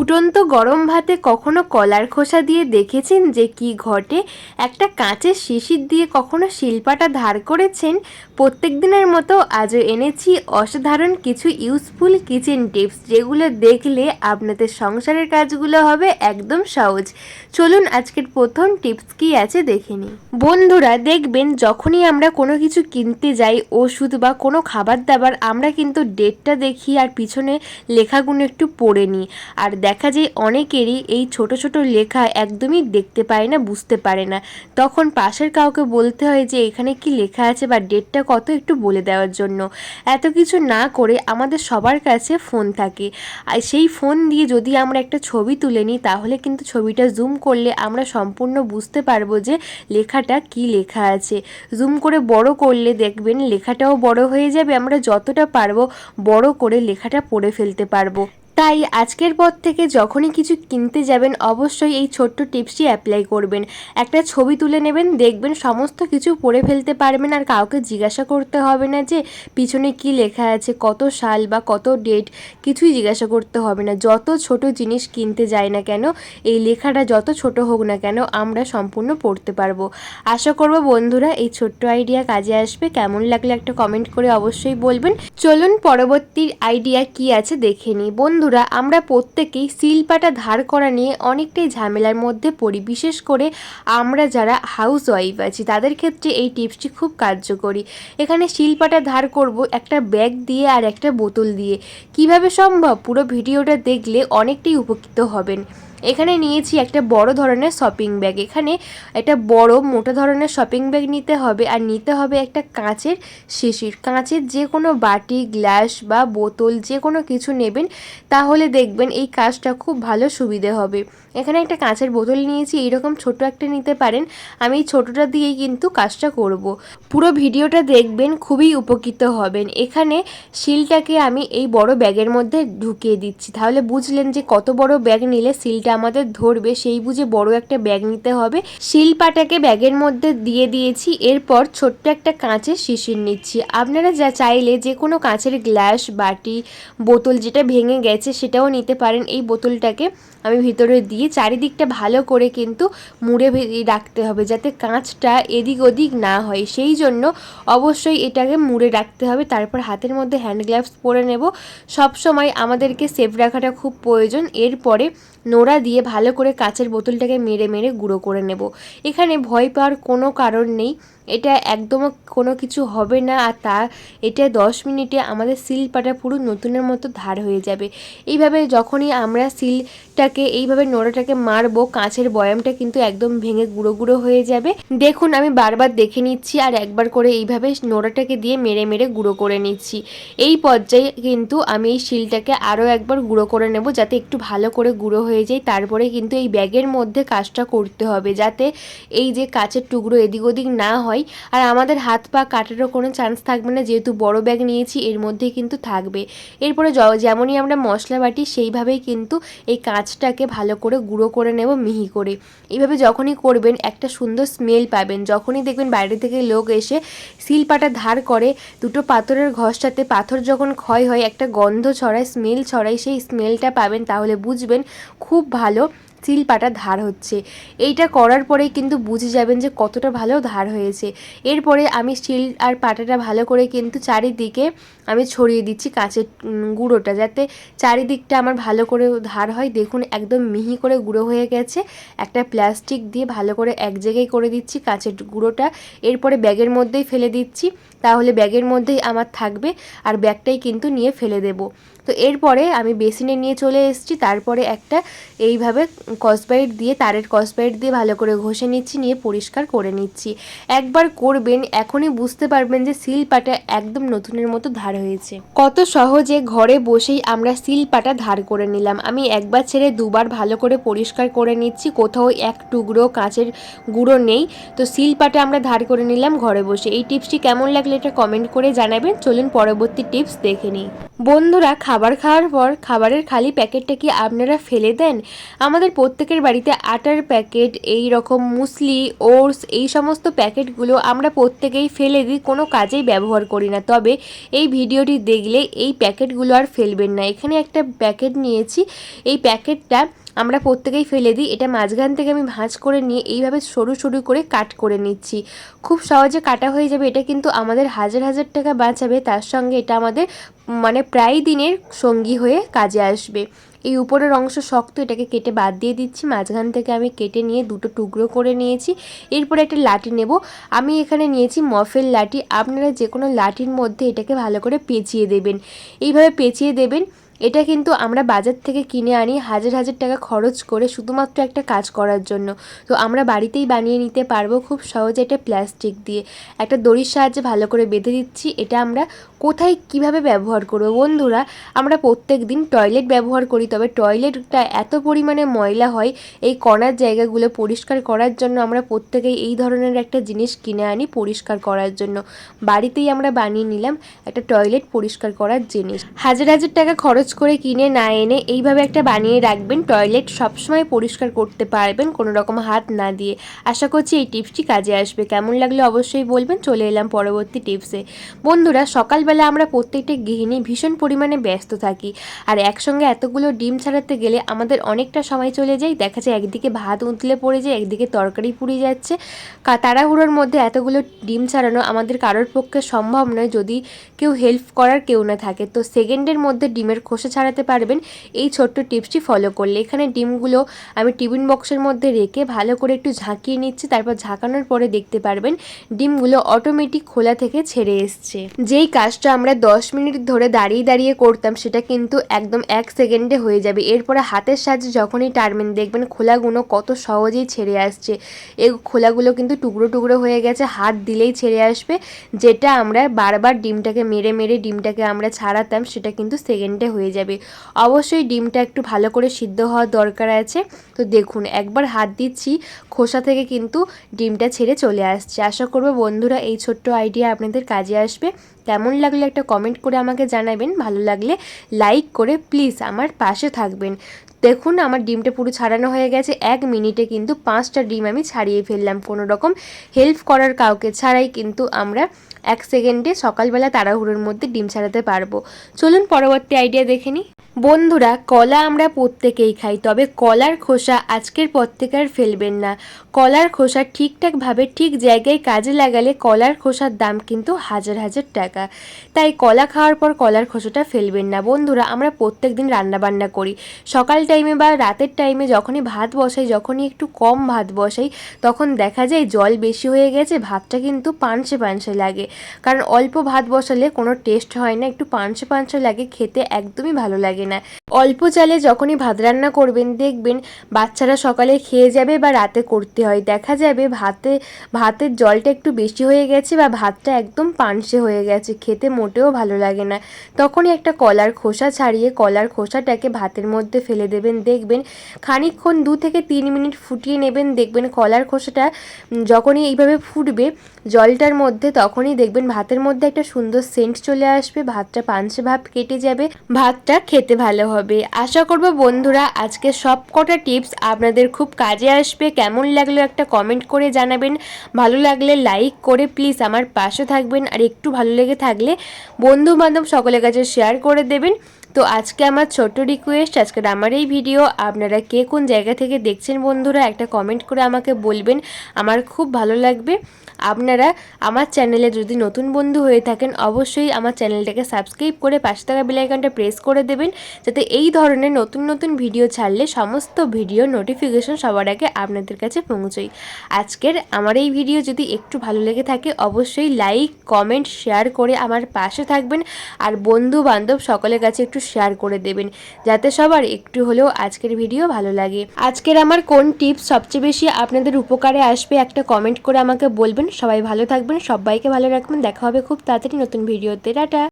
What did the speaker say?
ফুটন্ত গরম ভাতে কখনো কলার খোসা দিয়ে দেখেছেন যে কি ঘটে? একটা কাঁচের শিশির দিয়ে কখনো শিল্পাটা ধার করেছেন? প্রত্যেক দিনের মতো আজও এনেছি অসাধারণ কিছু ইউজফুল কিচেন টিপস যেগুলো দেখলে আপনাদের সংসারের কাজগুলো হবে একদম সহজ। চলুন আজকের প্রথম টিপস কি আছে দেখে নিই। বন্ধুরা, দেখবেন যখনই আমরা কোনো কিছু কিনতে যাই, ওষুধ বা কোনো খাবার দাবার, আমরা কিন্তু ডেটটা দেখি আর পিছনে লেখাগুলো একটু পড়ে নিই। আর দেখা যায় অনেকেরই এই ছোট ছোট লেখা একদমই দেখতে পায় না, বুঝতে পারে না। তখন পাশের কাউকে বলতে হয় যে, এখানে কি লেখা আছে বা ডেটটা কত একটু বলে দেওয়ার জন্য? এত কিছু না করে আমাদের সবার কাছে ফোন থাকে। আর সেই ফোন দিয়ে যদি আমরা একটা ছবি তুলে নিই, তাহলে কিন্তু ছবিটা জুম করলে আমরা সম্পূর্ণ বুঝতে পারব যে, লেখাটা কি লেখা আছে। জুম করে বড় করলে দেখবেন লেখাটাও বড় হয়ে যাবে, আমরা যতটা পারব বড় করে লেখাটা পড়ে ফেলতে পারব। তাই আজকের পর থেকে যখনই কিছু কিনতে যাবেন, অবশ্যই এই ছোট্ট টিপসটি অ্যাপ্লাই করবেন। একটা ছবি তুলে নেবেন, দেখবেন সমস্ত কিছু পড়ে ফেলতে পারবেন আর কাউকে জিজ্ঞাসা করতে হবে না যে পিছনে কি লেখা আছে, কত সাল বা কত ডেট কিছুই জিজ্ঞাসা করতে হবে না। যত ছোট জিনিস কিনতে যাই না কেন, এই লেখাটা যত ছোট হোক না কেন, আমরা সম্পূর্ণ পড়তে পারব। আশা করব বন্ধুরা, এই ছোট্ট আইডিয়া কাজে আসবে। কেমন লাগলে একটা কমেন্ট করে অবশ্যই বলবেন। চলুন পরবর্তী আইডিয়া কি আছে দেখে নিই। বন্ধুরা আমরা প্রত্যেকেই শিলপাটা ধার করা নিয়ে অনেকটাই ঝামেলার মধ্যে পড়ি। বিশেষ করে আমরা যারা হাউস ওয়াইফ আছি, তাদের ক্ষেত্রে এই টিপসটি খুব কার্যকরী। এখানে শিলপাটা ধার করব একটা ব্যাগ দিয়ে আর একটা বোতল দিয়ে। কীভাবে সম্ভব? পুরো ভিডিওটা দেখলে অনেকটাই উপকৃত হবেন। এখানে নিয়েছি একটা বড় ধরনের শপিং ব্যাগ এখানে একটা বড় মোটা ধরনের শপিং ব্যাগ নিতে হবে আর নিতে হবে একটা কাঁচের শিশির। কাঁচের যে কোনো বাটি, গ্লাস বা বোতল যে কোনো কিছু নেবেন তাহলে দেখবেন এই কাজটা খুব ভালো সুবিধে হবে। এখানে একটা কাঁচের বোতল নিয়েছি এইরকম ছোট একটা নিতে পারেন। আমি এই ছোটোটা দিয়েই কিন্তু কাজটা করব। পুরো ভিডিওটা দেখবেন, খুবই উপকৃত হবেন। এখানে শিলটাকে আমি এই বড় ব্যাগের মধ্যে ঢুকিয়ে দিচ্ছি। তাহলে বুঝলেন যে কত বড় ব্যাগ নিলে শিলটা আমাদের ধরবে, সেই বুঝে বড় একটা ব্যাগ নিতে হবে। শিল পাটাকে ব্যাগের মধ্যে দিয়ে দিয়েছি, এরপর ছোট্ট একটা কাঁচের শিশির নিচ্ছি। আপনারা যা চাইলে যে কোনো কাঁচের গ্লাস, বাটি, বোতল যেটা ভেঙে গেছে সেটাও নিতে পারেন এই বোতলটাকে। আমি ভিতরে দিয়ে চারিদিকটা ভালো করে কিন্তু মুড়ে রাখতে হবে যাতে কাঁচটা এদিক ওদিক না হয়। সেই জন্য অবশ্যই এটাকে মুড়ে রাখতে হবে। তারপর হাতের মধ্যে হ্যান্ড গ্লাভস পরে নেব। সব সময় আমাদেরকে সেফ রাখাটা খুব প্রয়োজন। এরপরে নোড়া দিয়ে ভালো করে কাঁচের বোতলটাকে মেরে মেরে গুঁড়ো করে নেব। এখানে ভয় পাওয়ার কোনো কারণ নেই। এটা একদম কোনো কিছু হবে না, আর তা, এটা দশ মিনিটে আমাদের সিলপাটা পুরো নতুনের মতো ধার হয়ে যাবে। এইভাবে যখনই আমরা সিলটাকে, এইভাবে নোড়াটাকে মারবো, কাঁচের বয়ামটা কিন্তু একদম ভেঙে গুঁড়ো গুঁড়ো হয়ে যাবে। দেখুন, আমি বারবার দেখে নিচ্ছি আর একবার করে এইভাবে নোড়াটাকে দিয়ে মেরে মেরে গুঁড়ো করে নিচ্ছি। এই পর্যায়ে কিন্তু আমি এই শিলটাকে আরও একবার গুঁড়ো করে নেব যাতে একটু ভালো করে গুঁড়ো হয়ে যায়। তারপরে কিন্তু এই ব্যাগের মধ্যে কাজটা করতে হবে যাতে এই যে কাঁচের টুকরো এদিক ওদিক না হয় আর আমাদের হাত পা কাটারও কোনো চান্স থাকবে না। যেহেতু বড় ব্যাগ নিয়েছি, এর মধ্যেই কিন্তু থাকবে। এরপরে যেমনই আমরা মশলা বাটি, সেইভাবেই কিন্তু এই কাঁচটাকে ভালো করে গুঁড়ো করে নেব মিহি করে। এইভাবে যখনই করবেন, একটা সুন্দর স্মেল পাবেন। যখনই দেখবেন বাইরে থেকে লোক এসে শিলপাটা ধার করে, দুটো পাথরের ঘষটাতে পাথর যখন ক্ষয় হয়, একটা গন্ধ ছড়ায় স্মেল ছড়ায়, সেই স্মেলটা পাবেন, তাহলে বুঝবেন খুব ভালো। শিলপাটা ধার হচ্ছে। এইটা করার পরেই কিন্তু বুঝে যাবেন যে কতটা ভালো ধার হয়েছে। এরপরে আমি শিল আর পাটাটা ভালো করে কিন্তু চারিদিকে আমি ছড়িয়ে দিচ্ছি কাঁচের গুঁড়োটা যাতে চারিদিকটা আমার ভালো করে ধার হয়। দেখুন একদম মিহি করে গুঁড়ো হয়ে গেছে। একটা প্লাস্টিক দিয়ে ভালো করে এক জায়গায় করে দিচ্ছি কাঁচের গুঁড়োটা। এরপরে ব্যাগের মধ্যেই ফেলে দিচ্ছি। তাহলে ব্যাগের মধ্যেই আমার থাকবে। আর ব্যাগটাই কিন্তু নিয়ে ফেলে দেব। তো এরপরে আমি বেসিনে নিয়ে চলে এসেছি। তারপরে একটা এইভাবে কসবাইট দিয়ে, তারের কসবাইট দিয়ে ভালো করে ঘষে নিচ্ছি, নিয়ে পরিষ্কার করে নিচ্ছি। একবার করবেন, এখনই বুঝতে পারবেন যে সিল পাটা একদম নতুনের মতো ধার হয়েছে। কত সহজে ঘরে বসেই আমরা সিল পাটা ধার করে নিলাম। আমি একবার ছেড়ে দুবার ভালো করে পরিষ্কার করে নিচ্ছি, কোথাও এক টুকরো কাঁচের গুঁড়ো নেই। তো সিল পাটা আমরা ধার করে নিলাম ঘরে বসে। এই টিপসটি কেমন লাগলে এটা কমেন্ট করে জানাবেন। চলুন পরবর্তী টিপস দেখে নিই। বন্ধুরা খাবার খাওয়ার পর খাবারের খালি প্যাকেটটা কি আপনারা ফেলে দেন? আমাদের প্রত্যেকের বাড়িতে আটার প্যাকেট, এই রকম মুসলি, ওটস, এই সমস্ত প্যাকেটগুলো আমরা প্রত্যেকেই ফেলে দিই, কোনো কাজেই ব্যবহার করি না। তবে এই ভিডিওটি দেখলে এই প্যাকেটগুলো আর ফেলবেন না। এখানে একটা প্যাকেট নিয়েছি। এই প্যাকেটটা আমরা প্রত্যেকেই ফেলে দিই। এটা মাঝখান থেকে আমি ভাঁজ করে নিয়ে এইভাবে সরু সরু করে কাট করে নিচ্ছি। খুব সহজে কাটা হয়ে যাবে। এটা কিন্তু আমাদের হাজার হাজার টাকা বাঁচাবে। তার সঙ্গে এটা আমাদের মানে প্রায় দিনের সঙ্গী হয়ে কাজে আসবে। এই উপরের অংশ শক্ত, এটাকে কেটে বাদ দিয়ে দিচ্ছি। মাঝখান থেকে আমি কেটে নিয়ে দুটো টুকরো করে নিয়েছি। এরপরে একটা লাঠি নেব। আমি এখানে নিয়েছি মফের লাঠি। আপনারা যে কোনো লাঠির মধ্যে এটাকে ভালো করে পেঁচিয়ে দেবেন। এইভাবে পেঁচিয়ে দেবেন। এটা কিন্তু আমরা বাজার থেকে কিনে আনি, হাজার হাজার টাকা খরচ করে শুধুমাত্র একটা কাজ করার জন্য। তো আমরা বাড়িতেই বানিয়ে নিতে পারব খুব সহজে এটা প্লাস্টিক দিয়ে। একটা দড়ির সাহায্যে ভালো করে বেঁধে দিচ্ছি, এটা আমরা কোথায় কীভাবে ব্যবহার করব? বন্ধুরা, আমরা প্রত্যেক দিন টয়লেট ব্যবহার করি, তবে টয়লেটটা এত পরিমাণে ময়লা হয়, এই কণার জায়গাগুলো পরিষ্কার করার জন্য আমরা প্রত্যেকেই এই ধরনের একটা জিনিস কিনে আনি পরিষ্কার করার জন্য। বাড়িতেই আমরা বানিয়ে নিলাম একটা টয়লেট পরিষ্কার করার জিনিস। হাজার হাজার টাকা খরচ করে কিনে না এনে এইভাবে একটা বানিয়ে রাখবেন, টয়লেট সবসময় পরিষ্কার করতে পারবেন, কোনো রকম হাত না দিয়ে। আশা করছি এই টিপসটি কাজে আসবে। কেমন লাগলে অবশ্যই বলবেন। চলে এলাম পরবর্তী টিপসে। বন্ধুরা, সকালবেলা আমরা প্রত্যেকটা গৃহিণী ভীষণ পরিমাণে ব্যস্ত থাকি। আর একসঙ্গে এতগুলো ডিম ছাড়াতে গেলে আমাদের অনেকটা সময় চলে যায়। দেখা যায় একদিকে ভাত উতলে পড়ে যায়, একদিকে তরকারি পুড়ে যাচ্ছে। তাড়াহুড়োর মধ্যে এতগুলো ডিম ছাড়ানো আমাদের কারোর পক্ষে সম্ভব নয় যদি কেউ হেল্প করার কেউ না থাকে। তো সেকেন্ডের মধ্যে ডিমের খোসা ছাড়াতে পারবেন। এই ছোট্ট টিপসটি ফলো করলে। এখানে ডিমগুলো আমি টিফিন বক্সের মধ্যে রেখে ভালো করে একটু ঝাঁকিয়ে নিচ্ছি, তারপর ঝাঁকানোর পরে দেখতে পারবেন ডিমগুলো অটোমেটিক খোলা থেকে ছেড়ে এসছে। যেই কাজটা আমরা দশ মিনিট ধরে দাঁড়িয়ে দাঁড়িয়ে করতাম, সেটা কিন্তু একদম এক সেকেন্ডে হয়ে যাবে। এরপরে হাতের সাহায্যে যখনই টারবেন দেখবেন খোলাগুলো কত সহজেই ছেড়ে আসছে। এই খোলাগুলো কিন্তু টুকরো টুকরো হয়ে গেছে, হাত দিলেই ছেড়ে আসবে। যেটা আমরা বারবার ডিমটাকে মেরে মেরে ডিমটাকে আমরা ছাড়াতাম, সেটা কিন্তু সেকেন্ডে হয়ে যাবে। অবশ্যই ডিমটা একটু ভালো করে সিদ্ধ হওয়ার দরকার আছে। তো দেখুন, একবার হাত দিচ্ছি, খোসা থেকে কিন্তু ডিমটা ছেড়ে চলে আসছে। আশা করব বন্ধুরা এই ছোট্ট আইডিয়া আপনাদের কাজে আসবে। কেমন লাগলে একটা কমেন্ট করে আমাকে জানাবেন। ভালো লাগলে লাইক করে প্লিজ আমার পাশে থাকবেন। দেখুন, আমার ডিমটা পুরো ছাড়ানো হয়ে গেছে। এক মিনিটে কিন্তু পাঁচটা ডিম আমি ছাড়িয়ে ফেললাম। কোনো রকম হেল্প করার কাউকে ছাড়াই কিন্তু আমরা এক সেকেন্ডে সকালবেলা তাড়াহুড়োর মধ্যে ডিম ছাড়াতে পারব। চলুন পরবর্তী আইডিয়া দেখে নিই। বন্ধুরা, কলা আমরা প্রত্যেকেই খাই, তবে কলার খোসা আজকের পর থেকে আর ফেলবেন না। কলার খোসা ঠিকঠাকভাবে ঠিক জায়গায় কাজে লাগালে কলার খোসার দাম কিন্তু হাজার হাজার টাকা। তাই কলা খাওয়ার পর কলার খোসাটা ফেলবেন না। বন্ধুরা, আমরা প্রত্যেক দিন রান্নাবান্না করি। সকাল টাইমে বা রাতের টাইমে যখনই ভাত বসাই, যখনই একটু কম ভাত বসাই, তখন দেখা যায় জল বেশি হয়ে গেছে, ভাতটা কিন্তু পানসে পানসে লাগে। কারণ অল্প ভাত বসালে কোনো টেস্ট হয় না, একটু পানসে পানসে লাগে, খেতে একদমই ভালো লাগে না। অল্প চালে যখনই ভাত রান্না করবেন, দেখবেন বাচ্চারা সকালে খেয়ে যাবে বা রাতে করতে হয়। দেখা যাবে ভাতে, ভাতের জলটা একটু বেশি হয়ে গেছে বা ভাতটা একদম পানসে হয়ে গেছে। খেতে মোটেও ভালো লাগে না। তখনই একটা কলার খোসা ছাড়িয়ে কলার খোসাটাকে ভাতের মধ্যে ফেলে দেবেন। দেখবেন খানিকক্ষণ, দু থেকে তিন মিনিট ফুটিয়ে নেবেন। দেখবেন কলার খোসাটা যখনই এইভাবে ফুটবে জলটার মধ্যে, তখনই দেখবেন ভাতের মধ্যে একটা সুন্দর সেন্ট চলে আসবে। ভাতটা পানসে ভাব কেটে যাবে। ভাতটা খেতে ভালো হবে। আশা করব বন্ধুরা, আজকে সব কটা টিপস আপনাদের খুব কাজে আসবে। কেমন লাগল একটা কমেন্ট করে জানাবেন। ভালো লাগলে লাইক করে প্লিজ আমার পাশে থাকবেন। আর একটু ভালো লেগে থাকলে বন্ধু বান্ধব সকলের কাছে শেয়ার করে দেবেন। তো আজকে আমার ছোট্ট রিকোয়েস্ট আজকের আমার এই ভিডিও আপনারা কে কোন জায়গা থেকে দেখছেন বন্ধুরা, একটা কমেন্ট করে আমাকে বলবেন, আমার খুব ভালো লাগবে। আপনারা আমার চ্যানেলে যদি নতুন বন্ধু হয়ে থাকেন, অবশ্যই আমার চ্যানেলটাকে সাবস্ক্রাইব করে পাশে থাকা বেলাইকনটা প্রেস করে দেবেন, যাতে এই ধরনের নতুন নতুন ভিডিও ছাড়লে সমস্ত ভিডিও নোটিফিকেশন সবার আগে আপনাদের কাছে পৌঁছই আজকের আমার এই ভিডিও যদি একটু ভালো লেগে থাকে, অবশ্যই লাইক কমেন্ট শেয়ার করে আমার পাশে থাকবেন, আর বন্ধু বান্ধব সকলের কাছে একটু শেয়ার করে দেবেন, যাতে সবার একটু হলেও আজকের ভিডিও ভালো লাগে। আজকের আমার কোন টিপস সবচেয়ে বেশি আপনাদের উপকারে আসবে একটা কমেন্ট করে আমাকে বলবেন। সবাই ভালো থাকবেন, সবাইকে ভালো রাখবেন। দেখা হবে খুব তাড়াতাড়ি নতুন ভিডিওতে টাটা!